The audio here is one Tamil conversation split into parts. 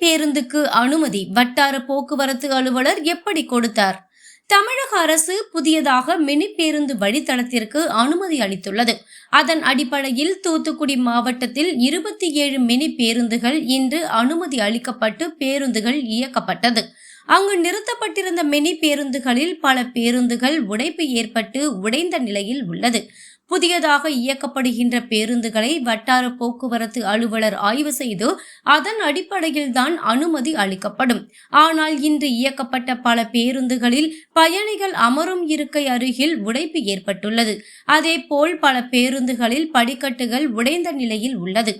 பேருந்துக்கு அனுமதி. வட்டார போக்குவரத்து அலுவலர் எப்படி கொடுத்தார்? தமிழக அரசு புதியதாக மினி பேருந்து வழித்தடத்திற்கு அனுமதி அளித்துள்ளது. அதன் அடிப்படையில் தூத்துக்குடி மாவட்டத்தில் இருபத்தி ஏழு மினி பேருந்துகள் இன்று அனுமதி அளிக்கப்பட்டு பேருந்துகள் இயக்கப்பட்டது. அங்கு நிறுத்தப்பட்டிருந்த மினி பேருந்துகளில் பல பேருந்துகள் உடைப்பு ஏற்பட்டு உடைந்த நிலையில் உள்ளது. புதியதாக இயக்கப்படுகின்ற பேருந்துகளை வட்டார போக்குவரத்து அலுவலர் ஆய்வு செய்து அதன் அடிப்படையில் தான் அனுமதி அளிக்கப்படும். ஆனால் இன்று இயக்கப்பட்ட பல பேருந்துகளில் பயணிகள் அமரும் இருக்கை அருகில் உடைப்பு ஏற்பட்டுள்ளது. அதேபோல் பல பேருந்துகளில் படிக்கட்டுகள் உடைந்த நிலையில் உள்ளது.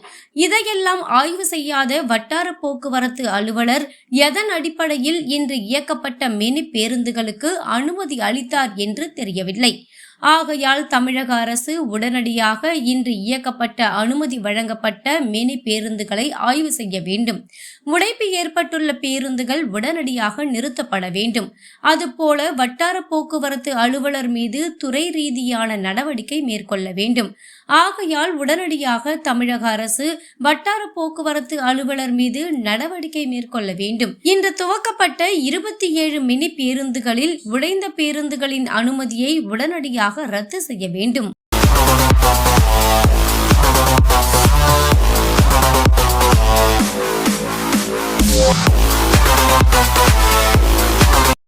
இதையெல்லாம் ஆய்வு செய்யாத வட்டார போக்குவரத்து அலுவலர் எதன் அடிப்படையில் இன்று இயக்கப்பட்ட மினி பேருந்துகளுக்கு அனுமதி அளித்தார் என்று தெரியவில்லை. ஆகையால் தமிழக அரசு உடனடியாக இன்று இயக்கப்பட்ட அனுமதி வழங்கப்பட்ட மினி பேருந்துகளை ஆய்வு செய்ய வேண்டும். உடைப்பு ஏற்பட்டுள்ள பேருந்துகள் உடனடியாக நிறுத்தப்பட வேண்டும். அதுபோல வட்டார போக்குவரத்து அலுவலர் மீது துறை ரீதியான நடவடிக்கை மேற்கொள்ள வேண்டும். ஆகையால் உடனடியாக தமிழக அரசு வட்டார போக்குவரத்து அலுவலர் மீது நடவடிக்கை மேற்கொள்ள வேண்டும். இன்று துவக்கப்பட்ட இருபத்தி ஏழு மினி பேருந்துகளில் உடைந்த பேருந்துகளின் அனுமதியை உடனடியாக ரத்து செய்ய வேண்டும்.